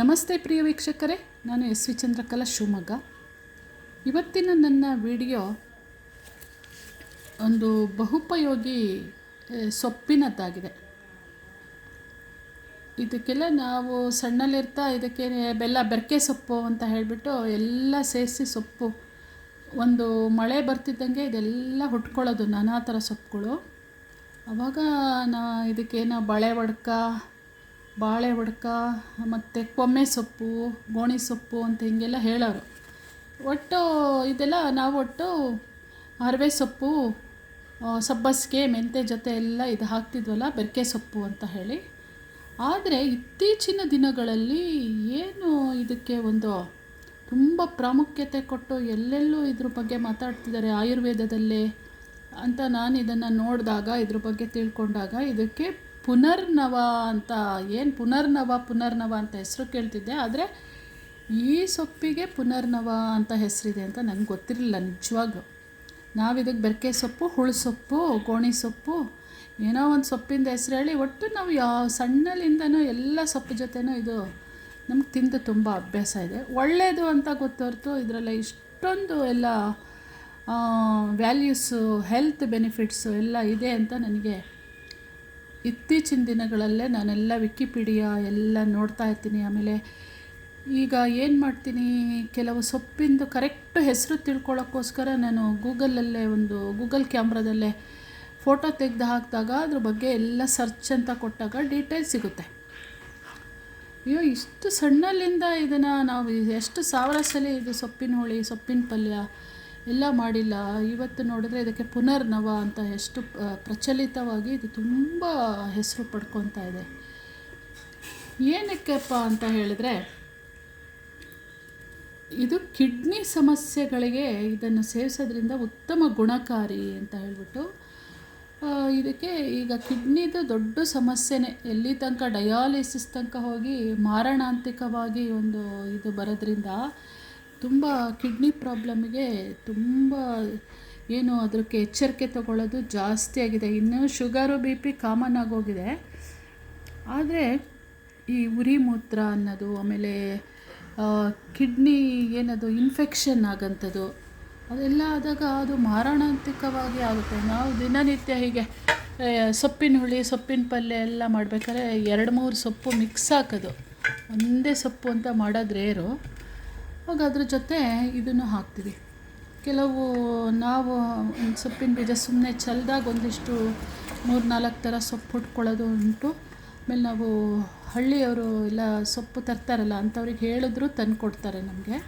ನಮಸ್ತೆ ಪ್ರಿಯ ವೀಕ್ಷಕರೇ, ನಾನು ಎಸ್ ವಿ ಚಂದ್ರಕಲಾ ಶಿವಮೊಗ್ಗ. ಇವತ್ತಿನ ನನ್ನ ವಿಡಿಯೋ ಒಂದು ಬಹುಪಯೋಗಿ ಸೊಪ್ಪಿನದ್ದಾಗಿದೆ. ಇದಕ್ಕೆಲ್ಲ ನಾವು ಸಣ್ಣಲ್ಲಿರ್ತಾ ಇದಕ್ಕೆ ಬೆಲ್ಲ ಬೆರಕೆ ಸೊಪ್ಪು ಅಂತ ಹೇಳಿಬಿಟ್ಟು ಎಲ್ಲ ಸೇರಿಸಿ ಸೊಪ್ಪು, ಒಂದು ಮಳೆ ಬರ್ತಿದ್ದಂಗೆ ಇದೆಲ್ಲ ಹುಟ್ಕೊಳ್ಳೋದು ನಾನಾ ಥರ ಸೊಪ್ಪುಗಳು. ಆವಾಗ ನಾ ಇದಕ್ಕೇನೋ ಬಳೆ ಒಡ್ಕ ಬಾಳೆ ಒಡ್ಕ, ಮತ್ತು ಕೊಮ್ಮೆ ಸೊಪ್ಪು, ಗೋಣಿ ಸೊಪ್ಪು ಅಂತ ಹಿಂಗೆಲ್ಲ ಹೇಳೋರು. ಒಟ್ಟು ಇದೆಲ್ಲ ನಾವು ಒಟ್ಟು ಅರವೆ ಸೊಪ್ಪು ಸಬ್ಬಸಿಗೆ ಮೆಂತೆ ಜೊತೆ ಎಲ್ಲ ಇದು ಹಾಕ್ತಿದ್ವಲ್ಲ, ಬೆರಕೆ ಸೊಪ್ಪು ಅಂತ ಹೇಳಿ. ಆದರೆ ಇತ್ತೀಚಿನ ದಿನಗಳಲ್ಲಿ ಏನು ಇದಕ್ಕೆ ಒಂದು ತುಂಬ ಪ್ರಾಮುಖ್ಯತೆ ಕೊಟ್ಟು ಎಲ್ಲೆಲ್ಲೂ ಇದ್ರ ಬಗ್ಗೆ ಮಾತಾಡ್ತಿದ್ದಾರೆ ಆಯುರ್ವೇದದಲ್ಲೇ ಅಂತ ನಾನು ಇದನ್ನು ನೋಡಿದಾಗ, ಇದ್ರ ಬಗ್ಗೆ ತಿಳ್ಕೊಂಡಾಗ ಇದಕ್ಕೆ ಪುನರ್ನವ ಅಂತ, ಏನು ಪುನರ್ನವ ಪುನರ್ನವ ಅಂತ ಹೆಸರು ಕೇಳ್ತಿದ್ದೆ, ಆದರೆ ಈ ಸೊಪ್ಪಿಗೆ ಪುನರ್ನವ ಅಂತ ಹೆಸರಿದೆ ಅಂತ ನನಗೆ ಗೊತ್ತಿರಲಿಲ್ಲ ನಿಜವಾಗ್ಲೂ. ನಾವಿದಕ್ಕೆ ಬೆರಕೆ ಸೊಪ್ಪು, ಹುಳು ಸೊಪ್ಪು ಗೋಣಿ ಸೊಪ್ಪು, ಏನೋ ಒಂದು ಸೊಪ್ಪಿಂದ ಹೆಸರು ಹೇಳಿ, ಒಟ್ಟು ನಾವು ಯಾವ ಸಣ್ಣಲಿಂದನೂ ಎಲ್ಲ ಸೊಪ್ಪು ಜೊತೆನೂ ಇದು ನಮ್ಗೆ ತಿಂದು ತುಂಬ ಅಭ್ಯಾಸ ಇದೆ. ಒಳ್ಳೆಯದು ಅಂತ ಗೊತ್ತೊರ್ತು, ಇದರಲ್ಲಿ ಇಷ್ಟೊಂದು ಎಲ್ಲ ವ್ಯಾಲ್ಯೂಸು ಹೆಲ್ತ್ ಬೆನಿಫಿಟ್ಸು ಎಲ್ಲ ಇದೆ ಅಂತ ನನಗೆ ಇತ್ತೀಚಿನ ದಿನಗಳಲ್ಲೇ ನಾನೆಲ್ಲ ವಿಕಿಪೀಡಿಯಾ ಎಲ್ಲ ನೋಡ್ತಾ ಇರ್ತೀನಿ. ಆಮೇಲೆ ಈಗ ಏನು ಮಾಡ್ತೀನಿ, ಕೆಲವು ಸೊಪ್ಪಿಂದು ಕರೆಕ್ಟ್ ಹೆಸರು ತಿಳ್ಕೊಳ್ಳೋಕ್ಕೋಸ್ಕರ ನಾನು ಗೂಗಲಲ್ಲೇ ಒಂದು ಗೂಗಲ್ ಕ್ಯಾಮ್ರಾದಲ್ಲೇ ಫೋಟೋ ತೆಗೆದು ಹಾಕಿದಾಗ ಅದ್ರ ಬಗ್ಗೆ ಎಲ್ಲ ಸರ್ಚ್ ಅಂತ ಕೊಟ್ಟಾಗ ಡೀಟೇಲ್ಸ್ ಸಿಗುತ್ತೆ. ಅಯ್ಯೋ, ಇಷ್ಟು ಸಣ್ಣಲ್ಲಿಂದ ಇದನ್ನು ನಾವು ಎಷ್ಟು ಸಾವಿರ ಸಲ ಇದು ಸೊಪ್ಪಿನ ಹುಳಿ, ಸೊಪ್ಪಿನ ಪಲ್ಯ ಎಲ್ಲ ಮಾಡಿಲ್ಲ. ಇವತ್ತು ನೋಡಿದ್ರೆ ಇದಕ್ಕೆ ಪುನರ್ನವ ಅಂತ ಎಷ್ಟು ಪ್ರಚಲಿತವಾಗಿ ಇದು ತುಂಬ ಹೆಸರು ಪಡ್ಕೊತಾ ಇದೆ. ಏನಕ್ಕೆಪ್ಪ ಅಂತ ಹೇಳಿದ್ರೆ, ಇದು ಕಿಡ್ನಿ ಸಮಸ್ಯೆಗಳಿಗೆ ಇದನ್ನು ಸೇವಿಸೋದ್ರಿಂದ ಉತ್ತಮ ಗುಣಕಾರಿ ಅಂತ ಹೇಳ್ಬಿಟ್ಟು ಇದಕ್ಕೆ ಈಗ ಕಿಡ್ನಿದು ದೊಡ್ಡ ಸಮಸ್ಯೆನೇ. ಎಲ್ಲಿ ತನಕ ಡಯಾಲಿಸಿಸ್ ತನಕ ಹೋಗಿ ಮಾರಣಾಂತಿಕವಾಗಿ ಒಂದು ಇದು ಬರೋದ್ರಿಂದ ತುಂಬ ಕಿಡ್ನಿ ಪ್ರಾಬ್ಲಮ್ಗೆ ತುಂಬ ಏನು ಅದಕ್ಕೆ ಎಚ್ಚರಿಕೆ ತಗೊಳ್ಳೋದು ಜಾಸ್ತಿ ಆಗಿದೆ. ಇನ್ನು ಶುಗರು ಬಿ ಪಿ ಕಾಮನ್ ಆಗೋಗಿದೆ ಆದರೆ ಈ ಉರಿ ಮೂತ್ರ ಅನ್ನೋದು, ಆಮೇಲೆ ಕಿಡ್ನಿ ಏನದು ಇನ್ಫೆಕ್ಷನ್ ಆಗೋಂಥದ್ದು, ಅದೆಲ್ಲ ಆದಾಗ ಅದು ಮಾರಣಾಂತಿಕವಾಗಿ ಆಗುತ್ತೆ. ನಾವು ದಿನನಿತ್ಯ ಹೀಗೆ ಸೊಪ್ಪಿನ ಹುಳಿ, ಸೊಪ್ಪಿನ ಪಲ್ಯ ಎಲ್ಲ ಮಾಡಬೇಕಾದ್ರೆ ಎರಡು ಮೂರು ಸೊಪ್ಪು ಮಿಕ್ಸ್ ಹಾಕೋದು. ಒಂದೇ ಸೊಪ್ಪು ಅಂತ ಮಾಡೋದು ರೇರು ಆವಾಗ ಅದ್ರ ಜೊತೆ ಇದನ್ನು ಹಾಕ್ತೀವಿ. ಕೆಲವು ನಾವು ಸೊಪ್ಪಿನ ಬೀಜ ಸುಮ್ಮನೆ ಚೆಲ್ದಾಗ ಒಂದಿಷ್ಟು ಮೂರು ನಾಲ್ಕು ಥರ ಸೊಪ್ಪು ಹುಟ್ಕೊಳ್ಳೋದು ಉಂಟು. ಆಮೇಲೆ ನಾವು ಹಳ್ಳಿಯವರು ಇಲ್ಲ ಸೊಪ್ಪು ತರ್ತಾರಲ್ಲ ಅಂಥವ್ರಿಗೆ ಹೇಳಿದ್ರು ತಂದು ಕೊಡ್ತಾರೆ ನಮಗೆ.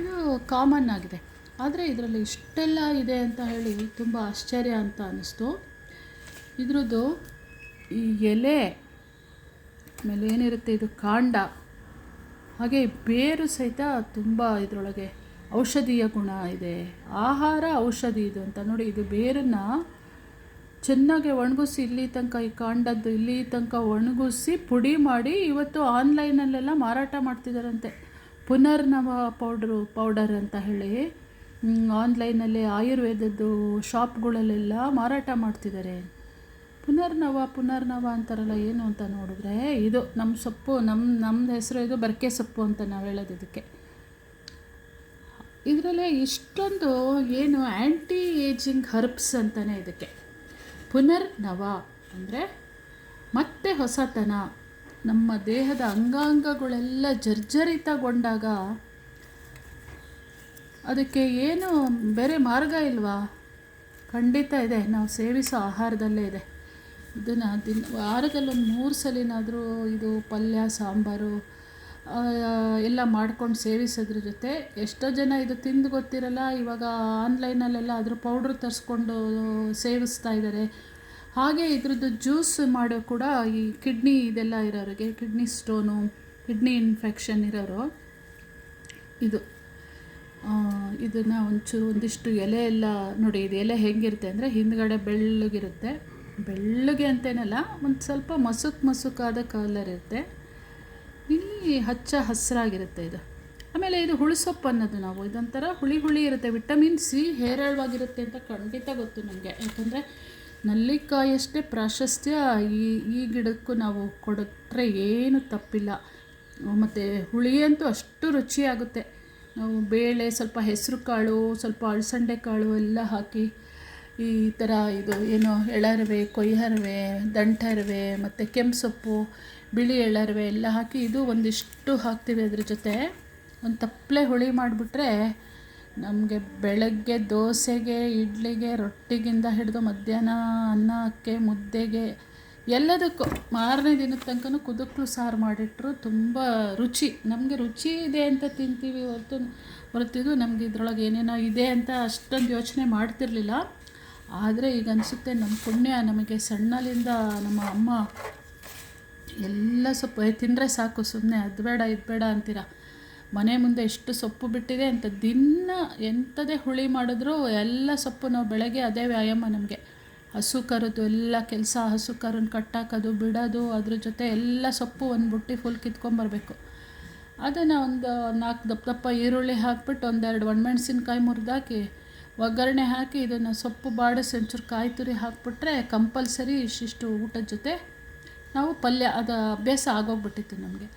ಇದು ಕಾಮನ್ ಆಗಿದೆ. ಆದರೆ ಇದರಲ್ಲಿ ಇಷ್ಟೆಲ್ಲ ಇದೆ ಅಂತ ಹೇಳಿ ತುಂಬ ಆಶ್ಚರ್ಯ ಅಂತ ಅನ್ನಿಸ್ತು ಇದ್ರದ್ದು ಈ ಎಲೆ, ಆಮೇಲೆ ಏನಿರುತ್ತೆ ಇದು ಕಾಂಡ. ಹಾಗೆ ಬೇರು ಸಹಿತ ತುಂಬ ಇದರೊಳಗೆ ಔಷಧೀಯ ಗುಣ ಇದೆ. ಆಹಾರ ಔಷಧಿ ಇದು ಅಂತ ನೋಡಿ, ಇದು ಬೇರನ್ನು ಚೆನ್ನಾಗಿ ಒಣಗಿಸಿ ಇಲ್ಲಿ ತನಕ ಈ ಕಾಂಡದ್ದು ಇಲ್ಲಿ ತನಕ ಒಣಗಿಸಿ ಪುಡಿ ಮಾಡಿ ಇವತ್ತು ಆನ್ಲೈನಲ್ಲೆಲ್ಲ ಮಾರಾಟ ಮಾಡ್ತಿದ್ದಾರಂತೆ ಪುನರ್ನವ ಪೌಡ್ರು, ಪೌಡರ್ ಅಂತ ಹೇಳಿ ಆನ್ಲೈನಲ್ಲಿ ಆಯುರ್ವೇದದ್ದು ಶಾಪ್ಗಳಲ್ಲೆಲ್ಲ ಮಾರಾಟ ಮಾಡ್ತಿದ್ದಾರೆ ಪುನರ್ನವ ಪುನರ್ನವ ಅಂತಾರಲ್ಲ, ಏನು ಅಂತ ನೋಡಿದ್ರೆ ಇದು ನಮ್ಮ ಸೊಪ್ಪು ನಮ್ಮ ನಮ್ಮದು ಹೆಸರು ಇದು ಬರ್ಕೆ ಸೊಪ್ಪು ಅಂತ ನಾವು ಹೇಳೋದು ಇದಕ್ಕೆ. ಇದರಲ್ಲೇ ಇಷ್ಟೊಂದು ಏನು ಆ್ಯಂಟಿ ಏಜಿಂಗ್ ಹರ್ಬ್ಸ್ ಅಂತಲೇ ಇದಕ್ಕೆ. ಪುನರ್ನವ ಅಂದರೆ ಮತ್ತೆ ಹೊಸತನ. ನಮ್ಮ ದೇಹದ ಅಂಗಾಂಗಗಳೆಲ್ಲ ಜರ್ಜರಿತಗೊಂಡಾಗ ಅದಕ್ಕೆ ಏನು ಬೇರೆ ಮಾರ್ಗ ಇಲ್ವಾ? ಖಂಡಿತ ಇದೆ, ನಾವು ಸೇವಿಸೋ ಆಹಾರದಲ್ಲೇ ಇದೆ. ಇದನ್ನು ದಿನ, ವಾರದಲ್ಲೊಂದು ಮೂರು ಸಲಿನಾದರೂ ಇದು ಪಲ್ಯ, ಸಾಂಬಾರು ಎಲ್ಲ ಮಾಡ್ಕೊಂಡು ಸೇವಿಸೋದ್ರ ಜೊತೆ ಎಷ್ಟೋ ಜನ ಇದು ತಿಂದು ಗೊತ್ತಿರಲ್ಲ, ಇವಾಗ ಆನ್ಲೈನಲ್ಲೆಲ್ಲ ಅದ್ರ ಪೌಡ್ರ್ ತರಿಸ್ಕೊಂಡು ಸೇವಿಸ್ತಾ ಇದ್ದಾರೆ ಹಾಗೆ ಇದ್ರದ್ದು ಜ್ಯೂಸ್ ಮಾಡೋ ಕೂಡ ಈ ಕಿಡ್ನಿ ಇದೆಲ್ಲ ಇರೋರಿಗೆ, ಕಿಡ್ನಿ ಸ್ಟೋನು, ಕಿಡ್ನಿ ಇನ್ಫೆಕ್ಷನ್ ಇರೋರು ಇದು. ಇದನ್ನು ಒಂಚೂರು ಒಂದಿಷ್ಟು ಎಲೆ ಎಲ್ಲ ನೋಡಿ, ಇದು ಎಲೆ ಹೆಂಗಿರುತ್ತೆ ಅಂದರೆ ಹಿಂದ್ಗಡೆ ಬೆಳ್ಳಗಿರುತ್ತೆ. ಬೆಳ್ಳಗೆ ಅಂತೇನಲ್ಲ, ಒಂದು ಸ್ವಲ್ಪ ಮಸುಕ್ ಮಸುಕಾದ ಕಲರ್ ಇರುತ್ತೆ. ಇಲ್ಲಿ ಹಚ್ಚ ಹಸಿರಾಗಿರುತ್ತೆ ಇದು. ಆಮೇಲೆ ಇದು ಹುಳಿಸೊಪ್ಪು ಅನ್ನೋದು ನಾವು, ಇದೊಂಥರ ಹುಳಿ ಹುಳಿ ಇರುತ್ತೆ. ವಿಟಮಿನ್ ಸಿ ಹೇರಳವಾಗಿರುತ್ತೆ ಅಂತ ಖಂಡಿತ ಗೊತ್ತು ನನಗೆ ಯಾಕಂದರೆ ನಲ್ಲಿಕಾಯಷ್ಟೇ ಪ್ರಾಶಸ್ತ್ಯ ಈ ಈ ಗಿಡಕ್ಕೂ ನಾವು ಕೊಟ್ಟರೆ ಏನು ತಪ್ಪಿಲ್ಲ. ಮತ್ತು ಹುಳಿ ಅಂತೂ ಅಷ್ಟು ರುಚಿಯಾಗುತ್ತೆ. ನಾವು ಬೇಳೆ, ಸ್ವಲ್ಪ ಹೆಸರು ಕಾಳು ಸ್ವಲ್ಪ ಅಳಸಂಡೆ ಕಾಳು ಎಲ್ಲ ಹಾಕಿ ಈ ಥರ ಇದು ಏನು ಎಳರವೆ ಕೊಯ್ಯರವೆ ದಂಟರವೆ ಮತ್ತು ಕೆಂಪು ಸೊಪ್ಪು, ಬಿಳಿ ಎಳರವೆ ಎಲ್ಲ ಹಾಕಿ ಇದು ಒಂದಿಷ್ಟು ಹಾಕ್ತೀವಿ ಅದ್ರ ಜೊತೆ. ಒಂದು ತಪ್ಪಲೆ ಹುಳಿ ಮಾಡಿಬಿಟ್ರೆ ನಮಗೆ ಬೆಳಗ್ಗೆ ದೋಸೆಗೆ, ಇಡ್ಲಿಗೆ, ರೊಟ್ಟಿಗಿಂದ ಹಿಡಿದು ಮಧ್ಯಾಹ್ನ ಅನ್ನಕ್ಕೆ ಮುದ್ದೆಗೆ ಎಲ್ಲದಕ್ಕೂ ಮಾರನೇ ದಿನದ ತನಕನೂ ಕುದುಕ್ಲು ಸಾರು ಮಾಡಿಟ್ರು. ತುಂಬ ರುಚಿ, ನಮಗೆ ರುಚಿ ಇದೆ ಅಂತ ತಿಂತೀವಿ ಹೊರತು, ಹೊರತಿದ್ದು ನಮಗೆ ಇದ್ರೊಳಗೆ ಏನೇನೋ ಇದೆ ಅಂತ ಅಷ್ಟೊಂದು ಯೋಚನೆ ಮಾಡ್ತಿರ್ಲಿಲ್ಲ. ಆದರೆ ಈಗ ಅನಿಸುತ್ತೆ ನಮ್ಮ ಪುಣ್ಯ ನಮಗೆ ಸಣ್ಣಲಿಂದ ನಮ್ಮ ಅಮ್ಮ ಎಲ್ಲ ಸೊಪ್ಪು ತಿಂದರೆ ಸಾಕು ಸುಮ್ಮನೆ ಅದು ಬೇಡ, ಇದು ಬೇಡ ಅಂತೀರ? ಮನೆ ಮುಂದೆ ಎಷ್ಟು ಸೊಪ್ಪು ಬಿಟ್ಟಿದೆ ಅಂತ ದಿನ ಎಂಥದೇ ಹುಳಿ ಮಾಡಿದ್ರು ಎಲ್ಲ ಸೊಪ್ಪು ನಾವು ಬೆಳಗ್ಗೆ ಅದೇ ವ್ಯಾಯಾಮ ನಮಗೆ. ಹಸು ಕರೋದು, ಎಲ್ಲ ಕೆಲಸ, ಹಸು ಕರನ್ನು ಕಟ್ಟಾಕೋದು, ಬಿಡೋದು, ಅದ್ರ ಜೊತೆ ಎಲ್ಲ ಸೊಪ್ಪು ಒಂದು ಬುಟ್ಟಿ ಫುಲ್ ಕಿತ್ಕೊಂಬರ್ಬೇಕು ಅದನ್ನು ಒಂದು ನಾಲ್ಕು ದಪ್ಪ ದಪ್ಪ ಈರುಳ್ಳಿ ಹಾಕ್ಬಿಟ್ಟು ಒಂದೆರಡು ಒಣಮೆಣ್ಸಿನ್ಕಾಯಿ ಮುರಿದಾಕಿ ಒಗ್ಗರಣೆ ಹಾಕಿ ಇದನ್ನು ಸೊಪ್ಪು ಬಾಡಿಸಿ ಒಂಚೂರು ಕಾಯಿ ತುರಿ ಹಾಕಿಬಿಟ್ರೆ ಕಂಪಲ್ಸರಿ ಇಷ್ಟಿಷ್ಟು ಊಟದ ಜೊತೆ ನಾವು ಪಲ್ಯ, ಅದು ಅಭ್ಯಾಸ ಆಗೋಗ್ಬಿಟ್ಟಿತ್ತು ನಮಗೆ.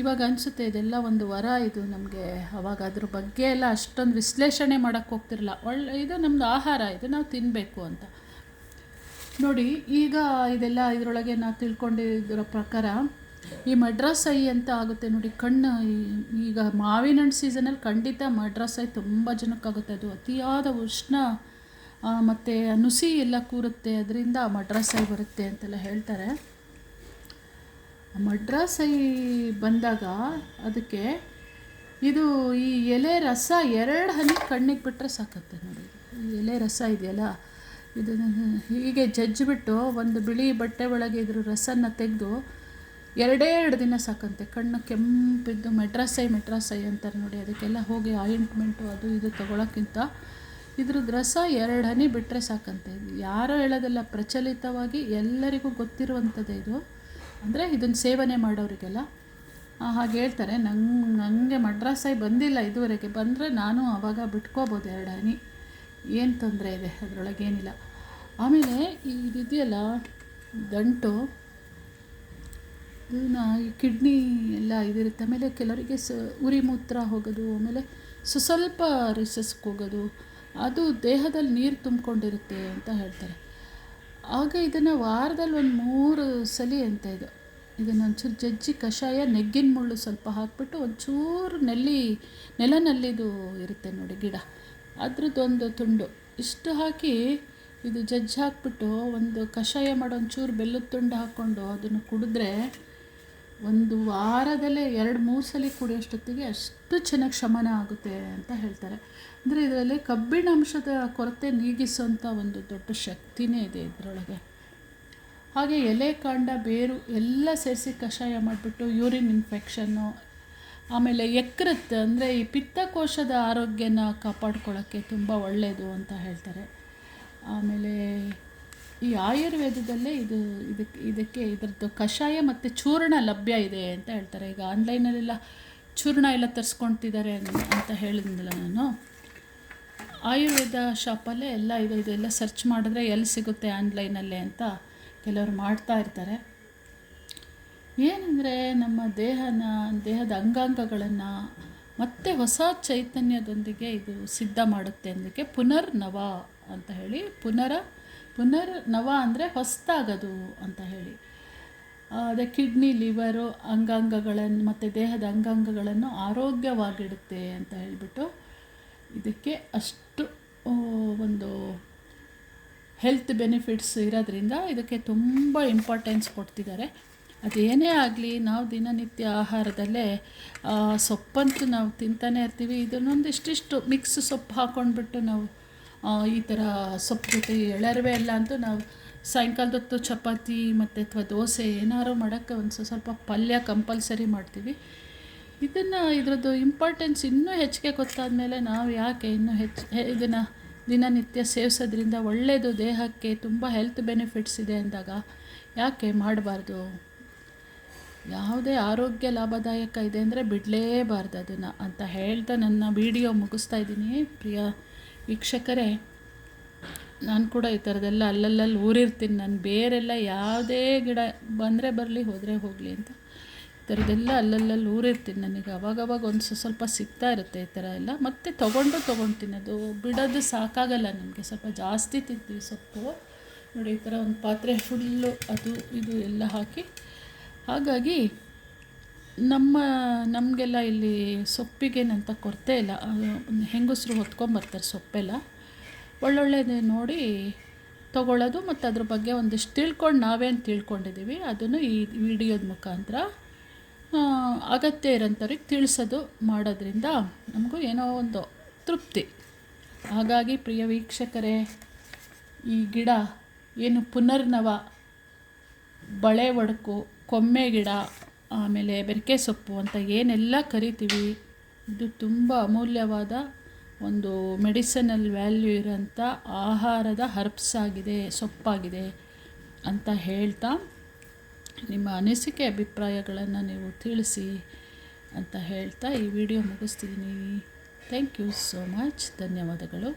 ಇವಾಗ ಅನಿಸುತ್ತೆ ಇದೆಲ್ಲ ಒಂದು ವರ ಇದು ನಮಗೆ ಅವಾಗ ಅದ್ರ ಬಗ್ಗೆ ಎಲ್ಲ ಅಷ್ಟೊಂದು ವಿಶ್ಲೇಷಣೆ ಮಾಡೋಕ್ಕೆ ಹೋಗ್ತಿರಲ್ಲ ಒಳ್ಳೆ ಇದು ನಮ್ಮದು ಆಹಾರ, ಇದು ನಾವು ತಿನ್ನಬೇಕು ಅಂತ. ನೋಡಿ, ಈಗ ಇದೆಲ್ಲ ಇದರೊಳಗೆ ನಾವು ತಿಳ್ಕೊಂಡಿರೋ ಪ್ರಕಾರ ಈ ಮಡ್ರಾಸ್ ಐ ಅಂತ ಆಗುತ್ತೆ ನೋಡಿ, ಕಣ್ಣು ಈಗ ಮಾವಿನ ಹಣ್ಣು ಸೀಸನಲ್ಲಿ ಖಂಡಿತ ಮಡ್ರಾಸ್ ಐ ತುಂಬ ಜನಕ್ಕಾಗುತ್ತೆ. ಅದು ಅತಿಯಾದ ಉಷ್ಣ ಮತ್ತು ನುಸಿ ಎಲ್ಲ ಕೂರುತ್ತೆ, ಅದರಿಂದ ಮಡ್ರಾಸ್ ಐ ಬರುತ್ತೆ ಅಂತೆಲ್ಲ ಹೇಳ್ತಾರೆ. ಮಡ್ರಾಸ್ ಐ ಬಂದಾಗ ಅದಕ್ಕೆ ಇದು ಈ ಎಲೆ ರಸ ಎರಡು ಹನಿ ಕಣ್ಣಿಗೆ ಬಿಟ್ಟರೆ ಸಾಕತ್ತೆ ನೋಡಿ. ಎಲೆ ರಸ ಇದೆಯಲ್ಲ, ಇದನ್ನು ಹೀಗೆ ಜಜ್ಜಿಬಿಟ್ಟು ಒಂದು ಬಿಳಿ ಬಟ್ಟೆ ಒಳಗೆ ಇದ್ರ ರಸನ ತೆಗೆದು ಎರಡೇ ಎರಡು ದಿನ ಸಾಕಂತೆ. ಕಣ್ಣು ಕೆಂಪಿದ್ದು ಮೆಟ್ರಾಸೈ ಮೆಟ್ರಾಸೈ ಅಂತಾರೆ ನೋಡಿ. ಅದಕ್ಕೆಲ್ಲ ಹೋಗಿ ಆಯಿಂಟ್ಮೆಂಟು ಅದು ಇದು ತೊಗೊಳಕ್ಕಿಂತ ಇದ್ರದ್ದು ರಸ ಎರಡು ಹನಿ ಬಿಟ್ಟರೆ ಸಾಕಂತೆ. ಯಾರೋ ಹೇಳೋದಲ್ಲ. ಪ್ರಚಲಿತವಾಗಿ ಎಲ್ಲರಿಗೂ ಗೊತ್ತಿರುವಂಥದ್ದೇ ಇದು. ಅಂದರೆ ಇದನ್ನು ಸೇವನೆ ಮಾಡೋರಿಗೆಲ್ಲ. ಹಾಗೆ ಹೇಳ್ತಾರೆ. ನಂಗೆ ನನಗೆ ಮಡ್ರಾಸೈ ಬಂದಿಲ್ಲ ಇದುವರೆಗೆ. ಬಂದರೆ ನಾನು ಆವಾಗ ಬಿಟ್ಕೋಬೋದು ಎರಡು ಹನಿ. ಏನು ತೊಂದರೆ ಇದೆ? ಅದರೊಳಗೆ ಏನಿಲ್ಲ ಆಮೇಲೆ ಇದಿದೆಯಲ್ಲ, ದಂಟು. ಇದನ್ನ ಈ ಕಿಡ್ನಿ ಎಲ್ಲ ಇದಿರುತ್ತೆ. ಆಮೇಲೆ ಕೆಲವರಿಗೆ ಸ, ಉರಿ ಮೂತ್ರ ಹೋಗೋದು, ಆಮೇಲೆ ಸ್ವಸ್ವಲ್ಪ ರಿಸಸ್ಗೆ ಹೋಗೋದು, ಅದು ದೇಹದಲ್ಲಿ ನೀರು ತುಂಬಿಕೊಂಡಿರುತ್ತೆ ಅಂತ ಹೇಳ್ತಾರೆ. ಆಗ ಇದನ್ನು ವಾರದಲ್ಲಿ ಒಂದು ಮೂರು ಸಲಿ ಅಂತ ಇದು, ಇದನ್ನು ಒಂಚೂರು ಜಜ್ಜಿ ಕಷಾಯ, ನೆಗ್ಗಿನ ಮುಳ್ಳು ಸ್ವಲ್ಪ ಹಾಕ್ಬಿಟ್ಟು ಒಂಚೂರು ನೆಲ್ಲಿ, ನೆಲನಲ್ಲಿದು ಇರುತ್ತೆ ನೋಡಿ ಗಿಡ. ಅದ್ರದ್ದೊಂದು ತುಂಡು. ಇಷ್ಟು ಹಾಕಿ ಇದು ಜಜ್ಜಿ ಹಾಕ್ಬಿಟ್ಟು ಒಂದು ಕಷಾಯ ಮಾಡೋ ಒಂಚೂರು ಬೆಲ್ಲದ ತುಂಡು ಹಾಕ್ಕೊಂಡು ಅದನ್ನು ಕುಡಿದ್ರೆ ಒಂದು ವಾರದಲ್ಲೇ ಎರಡು ಮೂರು ಸಲ ಕುಡಿಯೋಷ್ಟೊತ್ತಿಗೆ ಅಷ್ಟು ಚೆನ್ನಾಗಿ ಶಮನ ಆಗುತ್ತೆ ಅಂತ ಹೇಳ್ತಾರೆ. ಅಂದರೆ ಇದರಲ್ಲಿ ಕಬ್ಬಿಣಾಂಶದ ಕೊರತೆ ನೀಗಿಸುವಂಥ ಒಂದು ದೊಡ್ಡ ಶಕ್ತಿನೇ ಇದೆ ಇದರೊಳಗೆ. ಹಾಗೆ ಎಲೆ ಕಾಂಡ, ಬೇರು ಎಲ್ಲ ಸೇರಿಸಿ ಕಷಾಯ ಮಾಡಿಬಿಟ್ಟು ಯೂರಿನ್ ಇನ್ಫೆಕ್ಷನ್ನು, ಆಮೇಲೆ ಯಕೃತ್ ಅಂದರೆ ಈ ಪಿತ್ತಕೋಶದ ಆರೋಗ್ಯನ ಕಾಪಾಡ್ಕೊಳ್ಳೋಕ್ಕೆ ತುಂಬ ಒಳ್ಳೆಯದು ಅಂತ ಹೇಳ್ತಾರೆ. ಆಮೇಲೆ ಈ ಆಯುರ್ವೇದದಲ್ಲೇ ಇದು ಇದಕ್ಕೆ ಇದಕ್ಕೆ ಇದರದ್ದು ಕಷಾಯ ಮತ್ತು ಚೂರ್ಣ ಲಭ್ಯ ಇದೆ ಅಂತ ಹೇಳ್ತಾರೆ. ಈಗ ಆನ್ಲೈನಲ್ಲೆಲ್ಲ ಚೂರ್ಣ ಎಲ್ಲ ತರಿಸ್ಕೊಳ್ತಿದ್ದಾರೆ ಅಂತ ಹೇಳಿದ್ನಲ್ಲ ನಾನು. ಆಯುರ್ವೇದ ಶಾಪಲ್ಲೇ ಎಲ್ಲ ಇದು ಇದೆಲ್ಲ ಸರ್ಚ್ ಮಾಡಿದ್ರೆ ಎಲ್ಲಿ ಸಿಗುತ್ತೆ ಆನ್ಲೈನಲ್ಲೇ ಅಂತ ಕೆಲವರು ಮಾಡ್ತಾ ಇರ್ತಾರೆ. ಏನಂದರೆ ನಮ್ಮ ದೇಹನ ದೇಹದ ಅಂಗಾಂಗಗಳನ್ನು ಮತ್ತೆ ಹೊಸ ಚೈತನ್ಯದೊಂದಿಗೆ ಇದು ಸಿದ್ಧ ಮಾಡುತ್ತೆ ಅನ್ನೋದಕ್ಕೆ ಪುನರ್ನವ ಅಂತ ಹೇಳಿ ಪುನರ ಪುನರ್ ನವ ಅಂದರೆ ಹೊಸ್ತಾಗದು ಅಂತ ಹೇಳಿ. ಅದೇ ಕಿಡ್ನಿ, ಲಿವರು ಅಂಗಾಂಗಗಳನ್ನು ಮತ್ತು ದೇಹದ ಅಂಗಾಂಗಗಳನ್ನು ಆರೋಗ್ಯವಾಗಿಡುತ್ತೆ ಅಂತ ಹೇಳಿಬಿಟ್ಟು ಇದಕ್ಕೆ ಅಷ್ಟು ಒಂದು ಹೆಲ್ತ್ ಬೆನಿಫಿಟ್ಸ್ ಇರೋದ್ರಿಂದ ಇದಕ್ಕೆ ತುಂಬ ಇಂಪಾರ್ಟೆನ್ಸ್ ಕೊಡ್ತಿದ್ದಾರೆ. ಅದೇನೇ ಆಗಲಿ ನಾವು ದಿನನಿತ್ಯ ಆಹಾರದಲ್ಲೇ ಸೊಪ್ಪಂತೂ ನಾವು ತಿಂತಾನೆ ಇರ್ತೀವಿ. ಇದನ್ನೊಂದಿಷ್ಟಿಷ್ಟು ಮಿಕ್ಸ್ ಸೊಪ್ಪು ಹಾಕ್ಕೊಂಡ್ಬಿಟ್ಟು ನಾವು ಈ ಥರ ಸೊಪ್ಪು ಜೊತೆ ಎಳರವೆ ಎಲ್ಲ ಅಂತೂ ನಾವು ಸಾಯಂಕಾಲದೊತ್ತು ಚಪಾತಿ ಮತ್ತು ಅಥವಾ ದೋಸೆ ಏನಾದ್ರು ಮಾಡೋಕ್ಕೆ ಒಂದು ಸ್ವ- ಸ್ವಲ್ಪ ಪಲ್ಯ ಕಂಪಲ್ಸರಿ ಮಾಡ್ತೀವಿ. ಇದನ್ನು ಇದರದ್ದು ಇಂಪಾರ್ಟೆನ್ಸ್ ಇನ್ನೂ ಹೆಚ್ಚಿಗೆ ಗೊತ್ತಾದಮೇಲೆ ನಾವು ಯಾಕೆ ಇನ್ನೂ ಹೆಚ್ಚು ಇದನ್ನು ದಿನನಿತ್ಯ ಸೇವಿಸೋದ್ರಿಂದ ಒಳ್ಳೆಯದು ದೇಹಕ್ಕೆ ತುಂಬ ಹೆಲ್ತ್ ಬೆನಿಫಿಟ್ಸ್ ಇದೆ ಅಂದಾಗ ಯಾಕೆ ಮಾಡಬಾರ್ದು? ಯಾವುದೇ ಆರೋಗ್ಯ ಲಾಭದಾಯಕ ಇದೆ ಅಂದರೆ ಬಿಡಲೇಬಾರ್ದು ಅದನ್ನು ಅಂತ ಹೇಳ್ತಾ ನನ್ನ ವಿಡಿಯೋ ಮುಗಿಸ್ತಾ ಇದ್ದೀನಿ. ಪ್ರಿಯ ವೀಕ್ಷಕರೇ, ನಾನು ಕೂಡ ಈ ಥರದ್ದೆಲ್ಲ ಅಲ್ಲಲ್ಲಲ್ಲಿ ಊರಿರ್ತೀನಿ. ನಾನು ಬೇರೆಲ್ಲ ಯಾವುದೇ ಗಿಡ ಬಂದರೆ ಬರಲಿ, ಹೋದರೆ ಹೋಗಲಿ ಅಂತ ಈ ಥರದ್ದೆಲ್ಲ ಅಲ್ಲಲ್ಲಲ್ಲಿ ಊರಿರ್ತೀನಿ. ನನಗೆ ಅವಾಗವಾಗ ಒಂದು ಸ್ವ- ಸ್ವಲ್ಪ ಸಿಗ್ತಾ ಇರುತ್ತೆ ಈ ಥರ ಎಲ್ಲ. ಮತ್ತೆ ತೊಗೊಂಡು ತೊಗೊಳ್ತೀನಿ ಅದು ಬಿಡೋದು ಸಾಕಾಗಲ್ಲ ನನಗೆ. ಸ್ವಲ್ಪ ಜಾಸ್ತಿ ತಿಂತೀವಿ ಸೊಪ್ಪು. ನೋಡಿ ಈ ಥರ ಒಂದು ಪಾತ್ರೆ ಫುಲ್ಲು ಅದು, ಇದು ಎಲ್ಲ ಹಾಕಿ ಹಾಗಾಗಿ ನಮ್ಮ, ನಮಗೆಲ್ಲ ಇಲ್ಲಿ ಸೊಪ್ಪಿಗೇನಂತ ಕೊರತೆ ಇಲ್ಲ. ಹೆಂಗಸರು ಹೊತ್ಕೊಂಬರ್ತಾರೆ ಸೊಪ್ಪೆಲ್ಲ. ಒಳ್ಳೊಳ್ಳೇದೇ ನೋಡಿ ತೊಗೊಳ್ಳೋದು ಮತ್ತು ಅದ್ರ ಬಗ್ಗೆ ಒಂದಿಷ್ಟು ತಿಳ್ಕೊಂಡು ನಾವೇನು ತಿಳ್ಕೊಂಡಿದ್ದೀವಿ. ಅದನ್ನು ಈ ವಿಡಿಯೋದ ಮುಖಾಂತರ ಅಗತ್ಯ ಇರೋಂಥವ್ರಿಗೆ ತಿಳಿಸೋದು ಮಾಡೋದ್ರಿಂದ ನಮಗೂ ಏನೋ ಒಂದು ತೃಪ್ತಿ. ಹಾಗಾಗಿ ಪ್ರಿಯ ವೀಕ್ಷಕರೇ, ಈ ಗಿಡ ಏನು ಪುನರ್ನವ ಬಳೆ ಒಡಕು, ಕೊಮ್ಮೆ ಗಿಡ ಆಮೇಲೆ ಬೆರಕೆ ಸೊಪ್ಪು ಅಂತ ಏನೆಲ್ಲ ಕರಿತೀವಿ, ಇದು ತುಂಬ ಅಮೂಲ್ಯವಾದ ಒಂದು ಮೆಡಿಸನಲ್ ವ್ಯಾಲ್ಯೂ ಇರೋಂಥ ಆಹಾರದ ಹರ್ಬ್ಸ್ ಆಗಿದೆ, ಸೊಪ್ಪಾಗಿದೆ ಅಂತ ಹೇಳ್ತಾ ನಿಮ್ಮ ಅನಿಸಿಕೆ ಅಭಿಪ್ರಾಯಗಳನ್ನು ನೀವು ತಿಳಿಸಿ ಅಂತ ಹೇಳ್ತಾ ಈ ವಿಡಿಯೋ ಮುಗಿಸ್ತಿದ್ದೀನಿ ಥ್ಯಾಂಕ್ ಯು ಸೋ ಮಚ್ ಧನ್ಯವಾದಗಳು.